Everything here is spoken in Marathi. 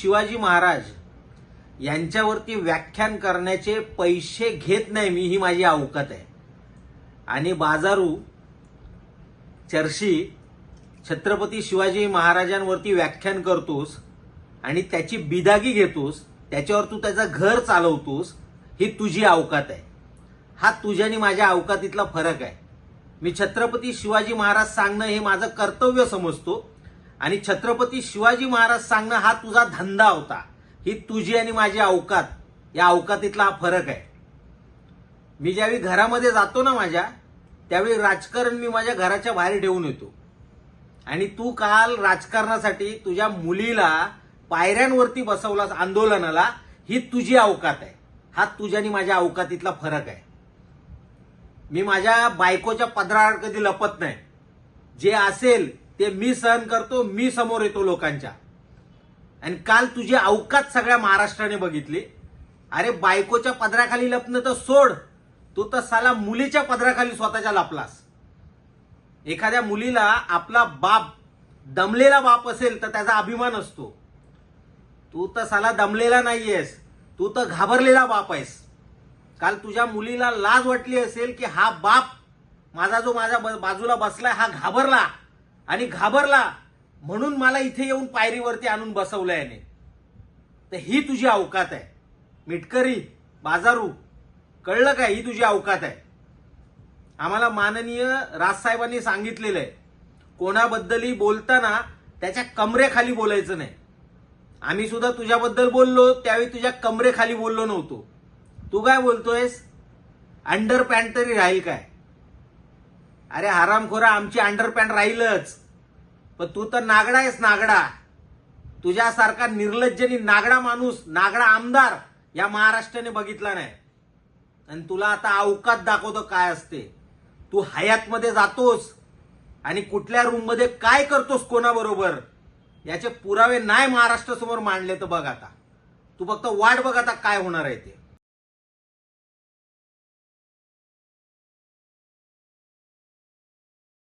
शिवाजी महाराज यांच्यावरती व्याख्यान करण्याचे पैसे घेत नाही मी ही माझी अवकात आहे. आणि बाजारू चर्शी छत्रपती शिवाजी महाराजांवरती व्याख्यान करतोस आणि त्याची बिदागी घेतोस त्याच्यावर तू त्याचं घर चालवतोस ही तुझी अवकात आहे. हा तुझ्या आणि माझ्या अवकातीतला फरक आहे. मी छत्रपती शिवाजी महाराज सांगणं हे माझं कर्तव्य समजतो. आणि छत्रपती शिवाजी महाराज सांगणं हा तुझा धंदा होता. ही तुझी आणि माझी अवकात. या अवकातीतला हा फरक आहे. मी ज्यावेळी घरामध्ये जातो ना माझ्या त्यावेळी राजकारण मी माझ्या घराच्या बाहेर ठेवून येतो. आणि तू काल राजकारणासाठी तुझ्या मुलीला पायऱ्यांवरती बसवलास आंदोलनाला ही तुझी अवकात आहे. हा तुझ्या आणि माझ्या अवकातीतला फरक आहे. मी माझ्या बायकोच्या पदराआड कधी लपत नाही. जे असेल ते मी सहन करतो मी समोर येतो लोकांच्या. आणि काल तुझी अवकात सगळ्या महाराष्ट्राने बघितली. अरे बायकोच्या पदराखाली लपणं तर सोड. तू तर साला मुलीच्या पदराखाली स्वतःच्या लपलास. एखाद्या मुलीला आपला बाप दमलेला बाप असेल तर त्याचा अभिमान असतो. तू तर साला दमलेला नाहीयेस. तू तर घाबरलेला बाप आहेस. काल तुझ्या मुलीला लाज वाटली असेल की हा बाप माझा जो माझ्या ब- बाजूला बसलाय हा घाबरला. आणि घाबरला. म्हणून मला इथे येऊन पायरीवरती आणून बसवलं याने. तर ही तुझी अवकात आहे. मिटकरी बाजारू कळलं काय ही तुझी अवकात आहे. आम्हाला माननीय राजसाहेबांनी सांगितलेलं आहे. कोणाबद्दलही बोलताना त्याच्या कमरेखाली बोलायचं नाही. आम्ही सुद्धा तुझ्याबद्दल बोललो त्यावेळी तुझ्या कमरेखाली बोललो नव्हतो. तू काय बोलतोयस? अंडर पॅन्ट तरी राहील काय? अरे हरामखोरा आमची अंडरपॅन्ट राहीलच. पण तू तर नागडा आहेस नागडा. तुझ्यासारखा निर्लज्जनी नागडा माणूस नागडा आमदार या महाराष्ट्राने बघितला नाही. आणि तुला आता अवकात दाखवतो काय असते. तू हयातमध्ये जातोस आणि कुठल्या रूममध्ये काय करतोस कोणाबरोबर याचे पुरावे नाही महाराष्ट्रासमोर मांडले तर बघ आता. तू फक्त वाट बघ आता काय होणार आहे ते.